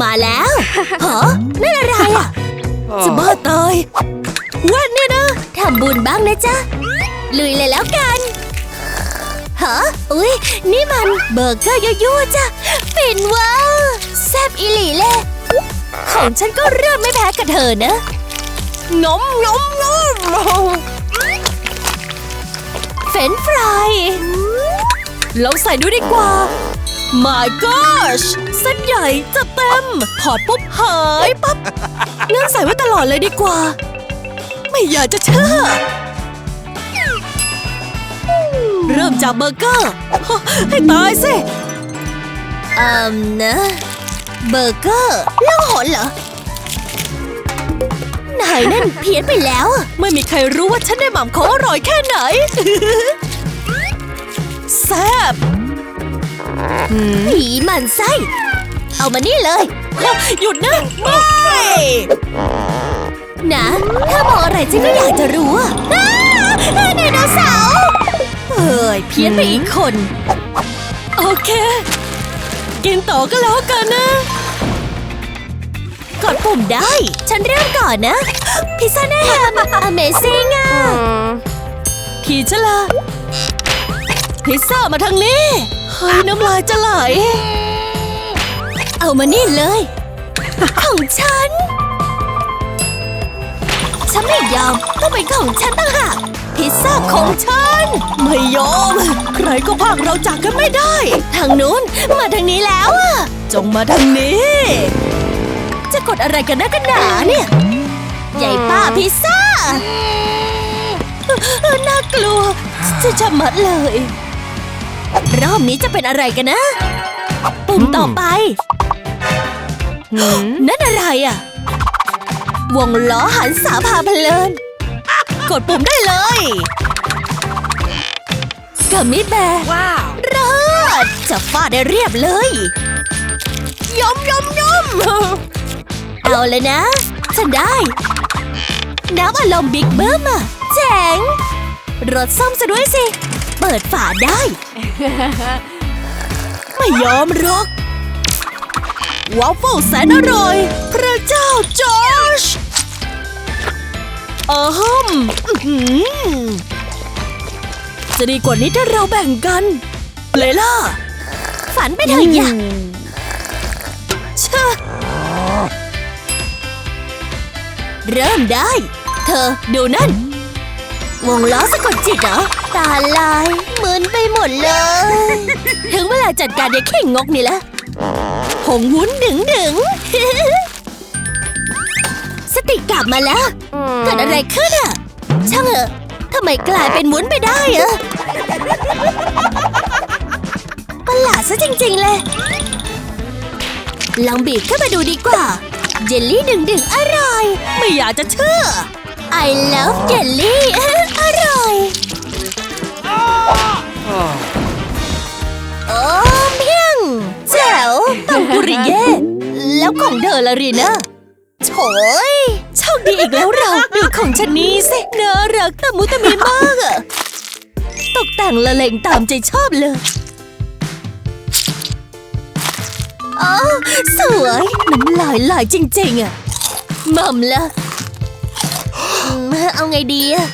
มาแล้วฮะนั่นอะไรอะจะบ้าตายแว่นเนี่ยนะทำบุญบ้างนะจ๊ะ ลุยเลยแล้วกันฮะอุ้ยนี่มันเบอร์เกอร์ยั่วๆจ้ะฟินเว้าแซบอีหลีเลยของฉันก็เริ่มไม่แพ้กับเธอนะงมงมงมเฟรนช์ฟรายลองใส่ดูดีกว่า My gosh เส้นใหญ่จะเต็ม ถอดปุ๊บหายปั๊บงั้นใส่ไว้ตลอดเลยดีกว่า ไม่อยากจะเชื่อ เริ่มจากเบอร์เกอร์ฮะให้ตายสิเอ่มนะ เบอร์เกอร์ล่องหนเหรอนายนั่นเพี้ยนไปแล้วอะไม่มีใครรู้ว่าฉันได้หม่ำของอร่อยแค่ไหนแซ่บ ผีมันไส้ เอามานี่เลยแล้วหยุดนะไม่นะ ถ้ามองอะไรฉันก็อยากจะรู้อะอ้าไดโนเสาร์เอ้ย เพี้ยนไปอีกคน โอเค กินต่อก็แล้วกันนะกดปุ่มได้ ฉันเริ่มก่อนนะ พิซซ่าหน้าแฮม Amazing อะทีฉันละพิซซ่ามาทางนี้เฮ้ยน้ำลายจะไหล เอามานี่เลย ของฉัน ฉันไม่ยอมต้องเป็นของฉันต่างหากพิซซ่าของฉัน ไม่ยอม ใครก็พากเราจากกันไม่ได้ ทางนู้นมาทางนี้แล้วอะจงมาทางนี้ จะกดอะไรกันนะกันหนาเนี่ยใหญ่ป้าพิซซ่าน่ากลัวจะจะมัดเลย รอบนี้จะเป็นอะไรกันนะ ปุ่มต่อไป นั่นอะไรอะ วงล้อหันสาพาเพลิน กดปุ่มได้เลยกัมมี่แบร์ว้าวรอดจะฟาดได้เรียบเลยยมยมยมเอาเลยนะ ฉันได้ น้ำอารมณ์บิ๊กเบิ้มอะเจ๋งรถซ่อมซะด้วยสิ เปิดฝาได้ ไม่ยอมรอกวอฟเฟิลแสนอร่อย พระเจ้าจอร์จอ้ฮึมจะดีกว่านี้ถ้าเราแบ่งกัน เลยล่ะ ฝันไปเถอะอย่าชะเริ่มได้ เธอดูนั่น วงล้อสะกดจิตเหรอ ตาลายมึนไปหมดเลย ถึงเวลาจัดการเด็กเข่งงกนี่แหละหงวุ้นดึงดึงสติกลับมาแล้วเกิดอะไรขึ้นอะช่างเถอะทำไมกลายเป็นวุ้นไปได้อะประหลาดซะจริง ๆ เลย ลองบีบเข้ามาดูดีกว่า เยลลี่ดึงดึงๆอร่อย ไม่อยากจะเชื่อ I love เยลลี่ ริเย่ แล้วของเธอละรีนะโถยโชคดีอีกแล้วเราดูของฉันนี้สิน่ารักตะมุตะมีมากอะตกแต่งละเลงตามใจชอบเลยอ๋อสวยน้ำลายไหลจริง ๆอะหม่อมละอืมเอาไงดีอะ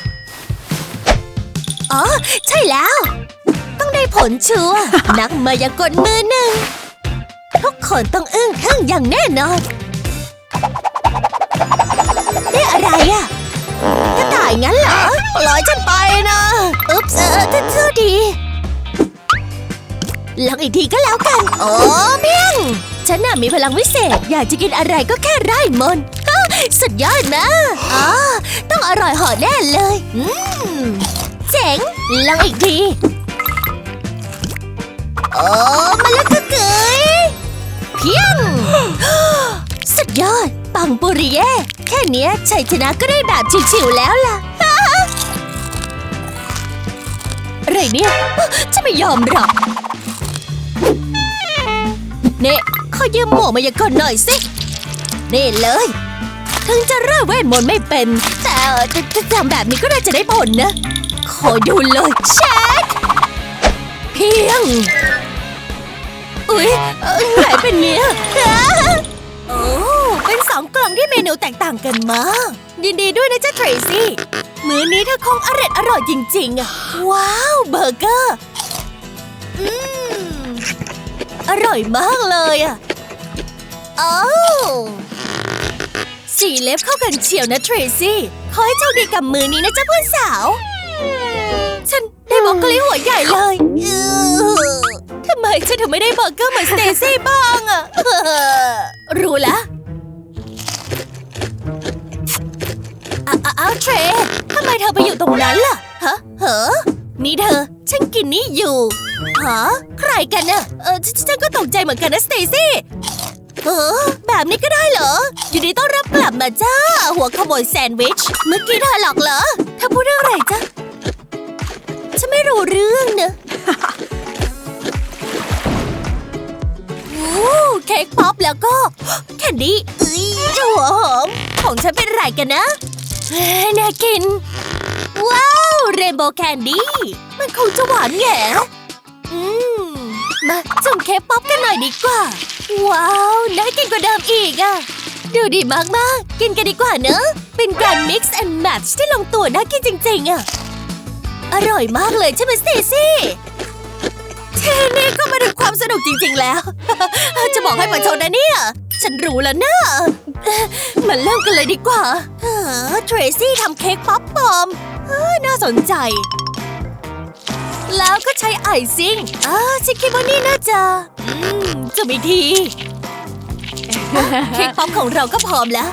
อ๋อ ใช่แล้ว ต้องได้ผลชัวร์นักมายากลมือหนึ่ง ทุกคนต้องอึ้งทึ่งอย่างแน่นอนนี่อะไรอะกระต่ายงั้นเหรอปล่อยฉันไปนะอุ๊บเออเธอเธอดีลองอีกทีก็แล้วกัน โอ้เพียง ฉันน่ะมีพลังวิเศษ อยากจะกินอะไรก็แค่ไร่มนสุดยอดนะอ๋อต้องอร่อยเหอแน่เลย อืม เจ๋ง ลองอีกที โอ้มาแล้วก็เกย เพียง สุดยอด ปังปุริเย่แค่เนี้ยชัยชนะก็ได้แบบชิวๆแล้วล่ะ อะไรเนี่ยฉันไม่ยอมหรอกเน่ขอยืมหมวกมายากลหน่อยสิ นี่เลย ถึงจะเริ่มเวทมนต์ไม่เป็น แต่จะจะทำแบบนี้ก็น่าจะได้ผลนะ ขอดูเลยเช็คเพียง อุ๊ยเอ่อไหนเป็นเนี้ยอ่าองกล่องที่เมนูแตกต่างกันมาก ยินดีด้วยนะจ๊ะเทรซี่ มื้อนี้เธอคงอร่อยอร่อยจริงๆอะว้าวเบอร์เกอร์ อืม อร่อยมากเลยอะโอ้วสีเล็บเข้ากันเฉียวนะเทรซี่ ขอให้โชคดีกับมือนี้นะจ๊ะเพื่อนสาว ฉันได้บรอกโคลีหัวใหญ่เลยอื้อ ทำไมฉันถึงไม่ได้เบอร์เกอร์เหมือนสเตซี่บ้างอะรู้แล้วอ้าวเทรทำไมเธอไปอยู่ตรงนั้นล่ะ ฮะเหอนี่เธอ ฉันกินนี่อยู่ฮะใครกันน่ะเออฉันก็ตกใจเหมือนกันนะสเตซี่เออแบบนี้ก็ได้เหรอ อยู่ดีต้อนรับกลับมาจ้า หัวขโมยแซนด์วิช เมื่อกี้เธอหลอกเหรอเธอพูดเรื่องอะไรจ๊ะฉันไม่รู้เรื่องเนอะ แล้วก็แคนดี้เอ้ยหัวหอม ของฉันเป็นไรกันนะน่ากิน ว้าว เรนโบว์แคนดี้ มันคงจะหวานแง่อืม มาจุ่มเค้กป๊อปกันหน่อยดีกว่า ว้าวน่ากินกว่าเดิมอีกอะดูดีมากๆกินกันดีกว่าเนอะ เป็นการ mix and match ที่ลงตัวน่ากินจริงๆอะอร่อยมากเลยใช่ไหมสเตซี่ นี่ก็มาถึงความสนุกจริงๆแล้ว จะบอกให้ประชดนะเนี่ย ฉันรู้แล้วนะเอ่อมาเริ่มกันเลยดีกว่าเทรซี่ทำเค้กป๊อปปอมน่าสนใจ แล้วก็ใช้ไอซิ่งฉันคิดว่านี่น่าจะอืมจะมีที เค้กป๊อปของเราก็พร้อมแล้ว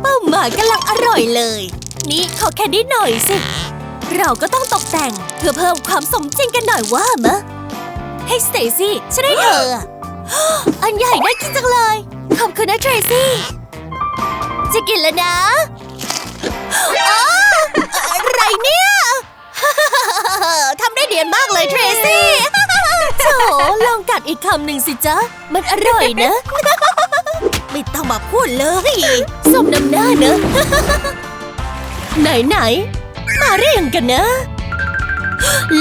เป้าหมายกำลังอร่อยเลย นี่ขอแค่นิดหน่อยสิ เราก็ต้องตกแต่ง พื่อเพิ่มความสมจริงกันหน่อยว่ามะให้สเตซี่ฉันให้เธออะอันใหญ่น่ากินจังเลย ขอบคุณนะเทรซี่ จะกินแล้วนะอ้าอะไรเนี่ย ทำได้เดียนมากเลยเทรซี่โถลองกัดอีกคำหนึ่งสิจ๊ะ มันอร่อยนะ ไม่ต้องมาพูดเลยสมน้ำหน้าเนอะ ไหนไหนๆมาเรียงกันนะ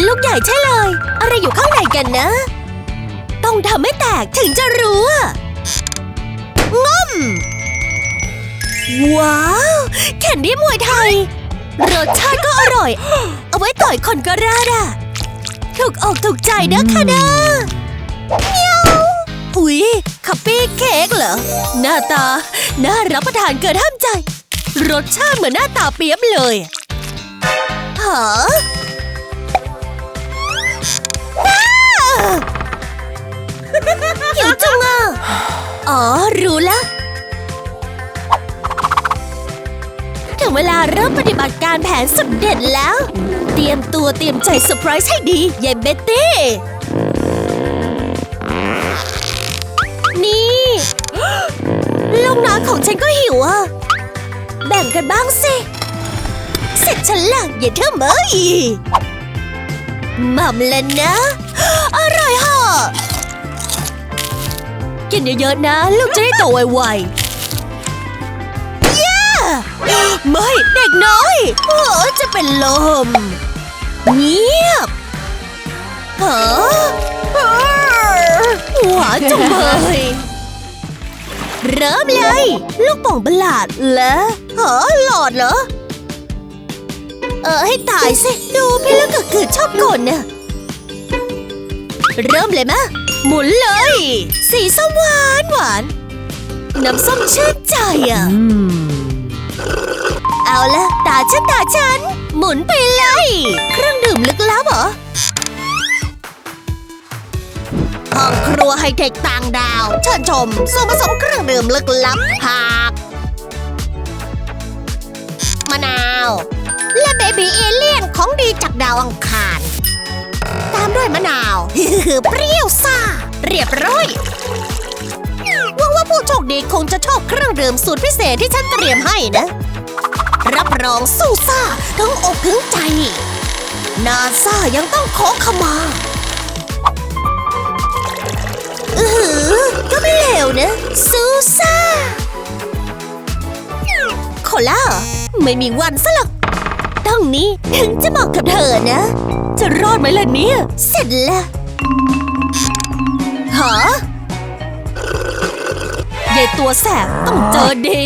ลูกใหญ่ใช่เลย อะไรอยู่ข้างในกันนะ ต้องทำให้แตกถึงจะรู้อะง่อมว้าวแคนดี้มวยไทย รสชาติก็อร่อย เอาไว้ต่อยคนก็ราดอะถูกอกถูกใจนะคะนะเมียวอุ๊ยคัพปี้เค้กเหรอ หน้าตา น่ารับประทานเกินห้ามใจ รสชาติเหมือนหน้าตาเปี๊ยบเลยหาอ้า เวลาเริ่มปฏิบัติการแผนสุดเด็ดแล้ว เตรียมตัวเตรียมใจเซอร์ไพรส์ให้ดียายเบตตี้ นี่ลูกน้อยของฉันก็หิวอะ แบ่งกันบ้างสิ เสร็จฉันละอย่าเท่าเมยหม่ำแล้วนะ อร่อยห่อกินเยอะๆนะ ลูกจะได้โตไวๆย่า ไม่ เด็กน้อย โอ้จะเป็นลม เงียบฮะหวานจังเลยเริ่มเลย ลูกป่องประหลาดแล้วฮะหลอดเหรอ เออให้ตายสิดูพี่ลูกก็คือชอบกลน่ะเริ่มเลยมะ หมุนเลย สีส้มหวานหวาน น้ำส้มชื่นใจอะ เอาละตาฉันตาฉัน หมุนไปเลย เครื่องดื่มลึกลับเหรอห้องครัวไฮเทคต่างดาว เชิญชมส่วนผสมเครื่องดื่มลึกลับผักมะนาว และเบบีเอเลี่ยนของดีจากดาวอังคาร ตามด้วยมะนาวเปรี้ยวซ่า เรียบร้อยหวังว่าผู้โชคดีคงจะชอบเครื่องดื่มสูตรพิเศษที่ฉันเตรียมให้นะ รับรองสู้ซ่าทั้งอกถึงใจ นาซายังต้องขอขมาอือหือก็ไม่เลวนะซูซ่าโคล่าไม่มีวันซะหรอกต้องนี้ถึงจะบอกกับเธอนะ จะรอดไหมล่ะเนี่ย เสร็จแล้วหาตัวแสบต้องเจอดี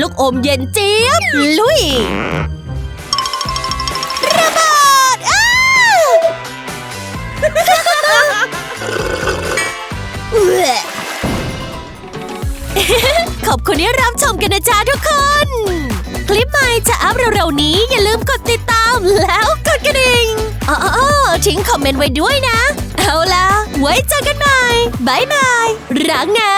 ลูกอมเย็นเจี๊ยบ ลุย ระเบิดอ้าขอบคุณที่รับชมกันนะจ๊ะทุกคน คลิปใหม่จะอัพเร็วๆนี้อย่าลืมกดติดตามแล้วกดกระดิ่งอ๋อทิ้งคอมเมนต์ไว้ด้วยนะ เอาล่ะ ไว้เจอกันใหม่บายบาย รักนะ